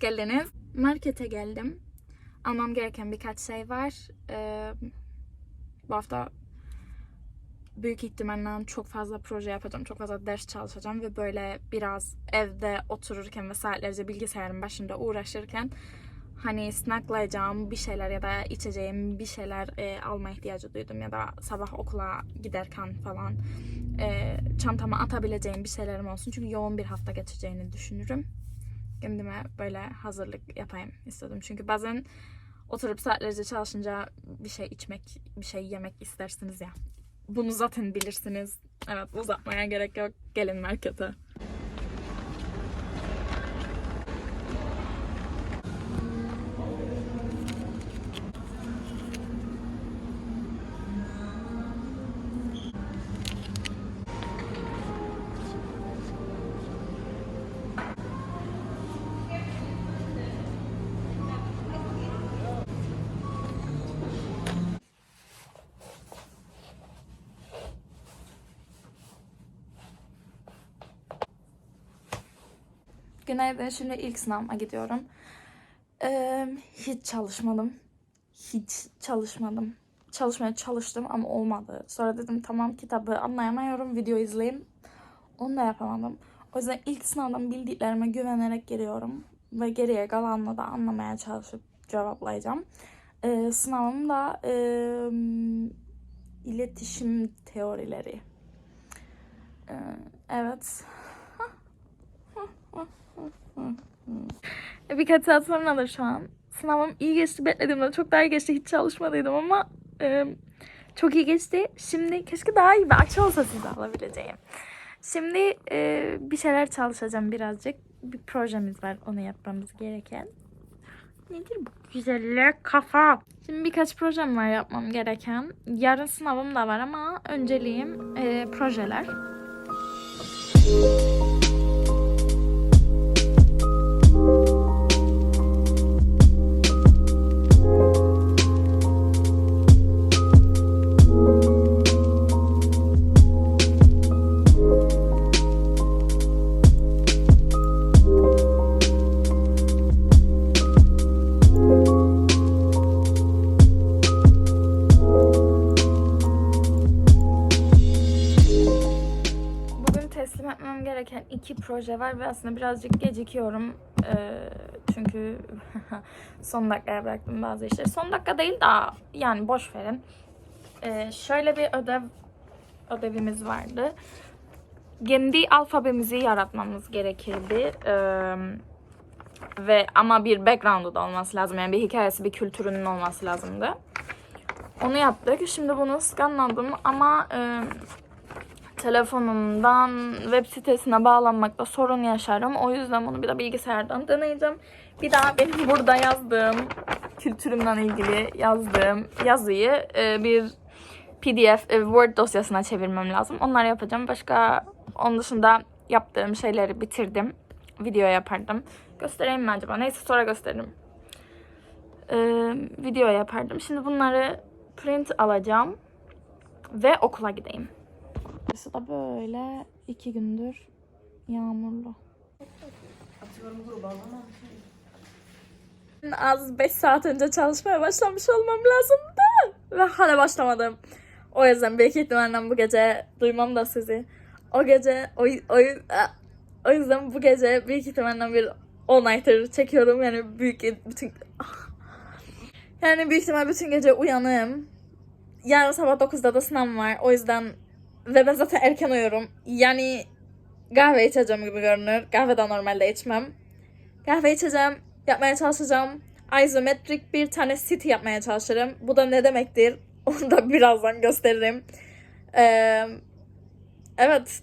Geldiniz. Markete geldim. Almam gereken birkaç şey var. Ee, bu hafta büyük ihtimalle çok fazla proje yapacağım. Çok fazla ders çalışacağım ve böyle biraz evde otururken ve saatlerce bilgisayarın başında uğraşırken hani snacklayacağım bir şeyler ya da içeceğim bir şeyler e, alma ihtiyacı duydum ya da sabah okula giderken falan e, çantama atabileceğim bir şeylerim olsun. Çünkü yoğun bir hafta geçeceğini düşünürüm. Kendime böyle hazırlık yapayım istedim. Çünkü bazen oturup saatlerce çalışınca bir şey içmek, bir şey yemek istersiniz ya. Bunu zaten bilirsiniz. Evet uzatmaya gerek yok. Gelin markete. Günaydın. Şimdi ilk sınavıma gidiyorum. Ee, hiç çalışmadım. Hiç çalışmadım. Çalışmaya çalıştım ama olmadı. Sonra dedim tamam kitabı anlayamıyorum. Video izleyeyim. Onu da yapamadım. O yüzden ilk sınavdan bildiklerime güvenerek giriyorum. Ve geriye kalanını da anlamaya çalışıp cevaplayacağım. Ee, sınavım da e, iletişim teorileri. Ee, evet. Birkaç saat sonradır şu an. Sınavım iyi geçti. Beklediğimden çok daha iyi geçti. Hiç çalışmadıydım ama e, çok iyi geçti. Şimdi keşke daha iyi bir akşam olsa size alabileceğim. Şimdi e, bir şeyler çalışacağım birazcık. Bir projemiz var onu yapmamız gereken. Nedir bu güzellik kafa? Şimdi birkaç projem var yapmam gereken. Yarın sınavım da var ama önceliğim e, projeler. Gereken iki proje var ve aslında birazcık gecikiyorum. Çünkü son dakikaya bıraktım bazı işleri. Son dakika değil daha yani boş verin. Şöyle bir ödev ödevimiz vardı. Kendi alfabemizi yaratmamız gerekirdi. Ve ama bir background'u da olması lazım. Yani bir hikayesi, bir kültürünün olması lazımdı. Onu yaptık. Şimdi bunu scanladım ama telefonumdan web sitesine bağlanmakta sorun yaşarım. O yüzden bunu bir de bilgisayardan deneyeceğim. Bir daha benim burada yazdığım, kültürümden ilgili yazdığım yazıyı e, bir PDF, e, Word dosyasına çevirmem lazım. Onları yapacağım. Başka onun dışında yaptığım şeyleri bitirdim. Video yapardım. Göstereyim mi acaba? Neyse sonra gösteririm. E, video yapardım. Şimdi bunları print alacağım ve okula gideyim. Burası da böyle iki gündür yağmurlu. Az 5 saat önce çalışmaya başlamış olmam lazımdı. Ve hala başlamadım. O yüzden büyük ihtimalle bu gece duymam da sizi. O gece o, o, o yüzden bu gece büyük ihtimalle bir all-nighter çekiyorum. Yani büyük bütün yani büyük ihtimal bütün gece uyanığım. Yarın sabah 9'da da sınav var. O yüzden ve ben zaten erken uyuyorum. Yani kahve içeceğim gibi görünür. Kahve de normalde içmem. Kahve içeceğim. Yapmaya çalışacağım. Isometrik bir tane city yapmaya çalışırım. Bu da ne demektir? Onu da birazdan gösteririm. Ee, evet.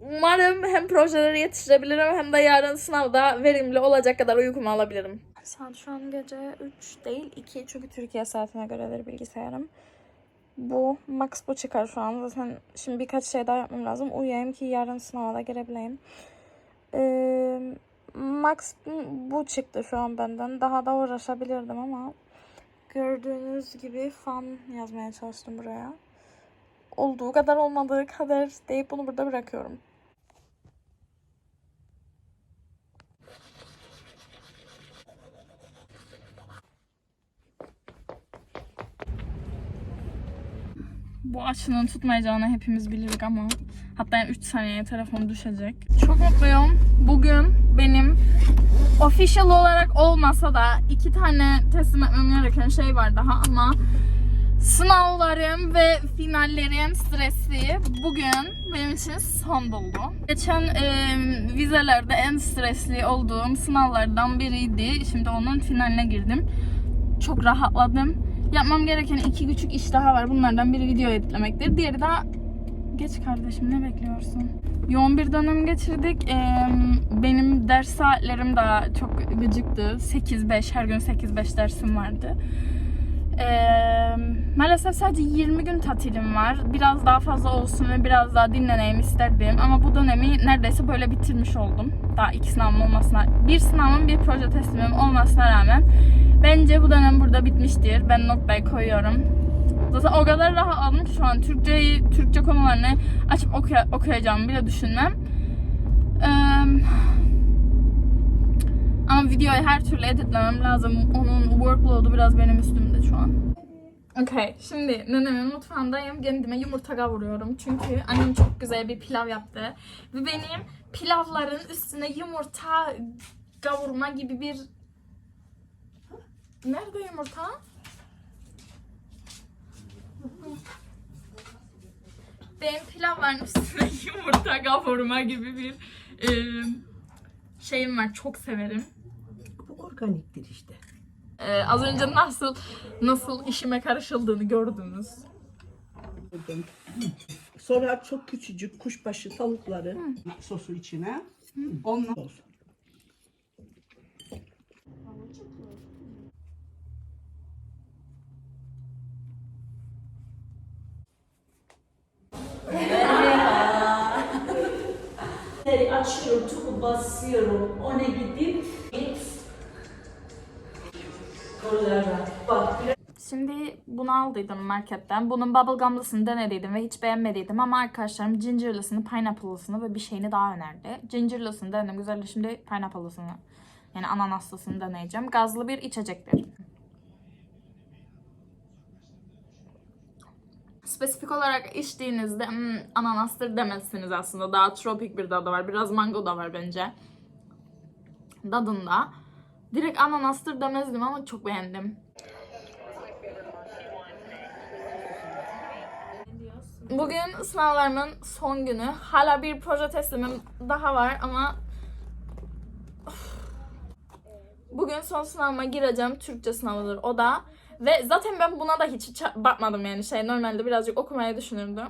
Umarım hem projeleri yetiştirebilirim hem de yarın sınavda verimli olacak kadar uykumu alabilirim. Saat şu an gece 3 değil 2 çünkü Türkiye saatine göredir bilgisayarım. Bu max bu çıkar şu an. Zaten şimdi birkaç şey daha yapmam lazım. Uyuyayım ki yarın sınava da girebileyim. Ee, max bu çıktı şu an benden. Daha da uğraşabilirdim ama gördüğünüz gibi fan yazmaya çalıştım buraya. Olduğu kadar olmadığı kadar deyip bunu burada bırakıyorum. Bu açının tutmayacağını hepimiz biliriz ama hatta 3 saniyeye telefon düşecek. Çok mutluyum. Bugün benim official olarak olmasa da iki tane teslim etmem gereken şey var daha ama Sınavlarım ve finallerim stresli. Bugün benim için son buldu. Geçen e, vizelerde en stresli olduğum sınavlardan biriydi. Şimdi onun finaline girdim. Çok rahatladım. Yapmam gereken iki küçük iş daha var. Bunlardan biri video editlemektir. Diğeri de Geç kardeşim ne bekliyorsun? Yoğun bir dönem geçirdik. Ee, benim ders saatlerim daha çok gıcıktı. 8-5 her gün 8-5 dersim vardı. Ee, maalesef sadece 20 gün tatilim var. Biraz daha fazla olsun ve biraz daha dinleneyim isterdim. Ama bu dönemi neredeyse böyle bitirmiş oldum. Daha iki sınavım olmasına, bir sınavım bir proje teslimim olmasına rağmen bence bu dönem burada bitmiştir. Ben notayı koyuyorum. Zaten o kadar rahatladım ki şu an Türkçeyi, Türkçe konularını açıp okuya, okuyacağımı bile düşünmem. Ee, ama videoyu her türlü editlemem lazım. Onun workload'u biraz benim üstümde şu an. Okay, şimdi nenemin mutfağındayım. Kendime yumurta kavuruyorum. Çünkü annem çok güzel bir pilav yaptı. Ve benim pilavların üstüne yumurta kavurma gibi bir... Nerede yumurta? Benim pilavların üstüne yumurta kavurma gibi bir e, şeyim var. Çok severim. Organiktir işte. Ee, az önce nasıl nasıl işime karışıldığını gördünüz. Sonra çok küçücük kuşbaşı tavukları sosu içine. Ondan olsun. Açıyorum, tuku basıyorum, ona gidip Şimdi bunu aldıydım marketten. Bunun bubblegum'lısını denediydim ve hiç beğenmediydim ama arkadaşlarım gingerlısını, pineapple'lısını ve bir şeyini daha önerdi. Gingerlısını denedim güzeldi. Şimdi pineapple'lısını yani ananaslısını deneyeceğim. Gazlı bir içecektir. Spesifik olarak içtiğinizde "Hmm, ananastır demezsiniz aslında. Daha tropik bir tadı var. Biraz mango da var bence. Tadında. Direkt ananastır demezdim ama çok beğendim. Bugün sınavlarımın son günü. Hala bir proje teslimim daha var ama. Bugün son sınavıma gireceğim. Türkçe sınavıdır o da. Ve zaten ben buna da hiç bakmadım yani şey normalde birazcık okumayı düşünürdüm.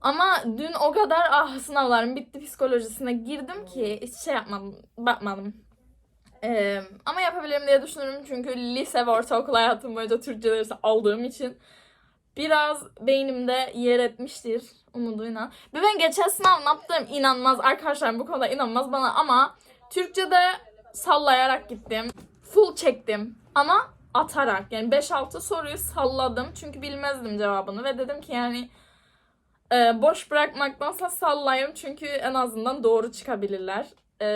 Ama dün o kadar ah sınavlarım bitti psikolojisine girdim ki hiç şey yapmadım, bakmadım. Ee, ama yapabilirim diye düşünüyorum çünkü lise ve ortaokul hayatım boyunca Türkçe dersi aldığım için biraz beynimde yer etmiştir umuduyla. Ve ben geçen sınav ne yaptım inanmaz arkadaşlar bu konuda inanmaz bana ama Türkçe'de sallayarak gittim. Full çektim ama atarak yani 5-6 soruyu salladım çünkü bilmezdim cevabını ve dedim ki yani e, boş bırakmaktansa sallayayım çünkü en azından doğru çıkabilirler. E,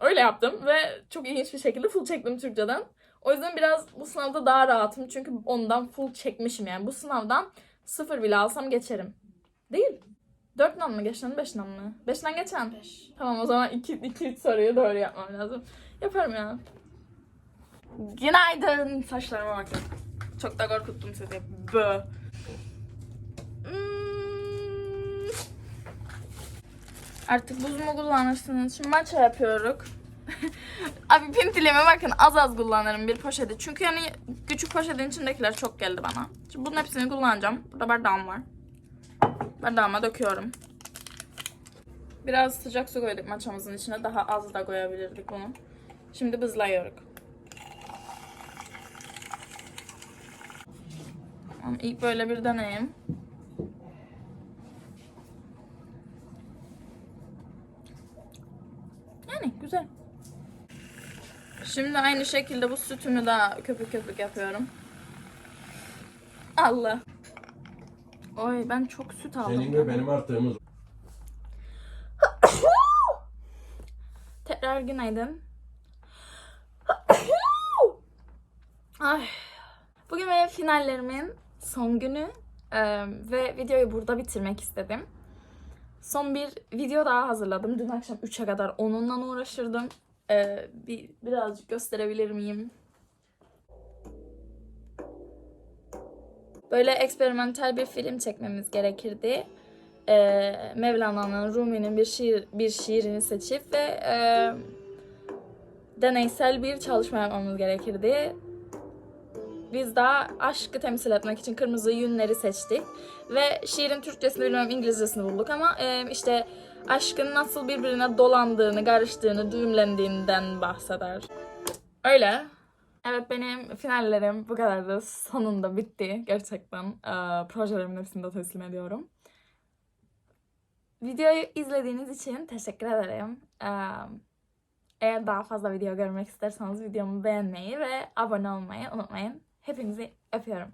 öyle yaptım ve çok ilginç bir şekilde full çektim Türkçeden. O yüzden biraz bu sınavda daha rahatım çünkü ondan full çekmişim yani. Bu sınavdan sıfır bile alsam geçerim. Değil. 4 nan mı geçen 5 nan mı? 5'ten geçen. Tamam o zaman 2 2 soruyu doğru yapmam lazım. Yaparım ya. Günaydın. Saçlarıma bakın. Çok da korkuttum sizi. Bö. Artık buz mu kullanırsınız? Şimdi matcha yapıyoruz. Abi pintileme bakın az az kullanırım bir poşeti. Çünkü yani küçük poşetin içindekiler çok geldi bana. Şimdi bunun hepsini kullanacağım. Burada bardağım var. Bardağıma döküyorum. Biraz sıcak su koyduk maçamızın içine. Daha az da koyabilirdik bunu. Şimdi bızlayıyoruz. Tamam, ilk böyle bir deneyim. Yani güzel. Şimdi aynı şekilde bu sütümü daha köpük köpük yapıyorum. Allah. Oy ben çok süt aldım. Senin ve benim arttığımız Tekrar günaydın. Ay. Bugün benim finallerimin son günü. Ee, ve videoyu burada bitirmek istedim. Son bir video daha hazırladım. Dün akşam 3'e kadar onunla uğraşırdım. Ee, bir birazcık gösterebilir miyim? Böyle eksperimental bir film çekmemiz gerekirdi. Ee, Mevlana'nın Rumi'nin bir şiir bir şiirini seçip ve e, deneysel bir çalışma yapmamız gerekirdi. Biz daha aşkı temsil etmek için kırmızı yünleri seçtik. Ve şiirin Türkçesini bilmiyorum İngilizcesini bulduk ama e, işte aşkın nasıl birbirine dolandığını, karıştığını, düğümlendiğinden bahseder. Öyle. Evet benim finallerim bu kadardı. Sonunda bitti gerçekten. Ee, projelerimin hepsini de teslim ediyorum. Videoyu izlediğiniz için teşekkür ederim. Ee, eğer daha fazla video görmek isterseniz videomu beğenmeyi ve abone olmayı unutmayın. Hepinizi öpüyorum.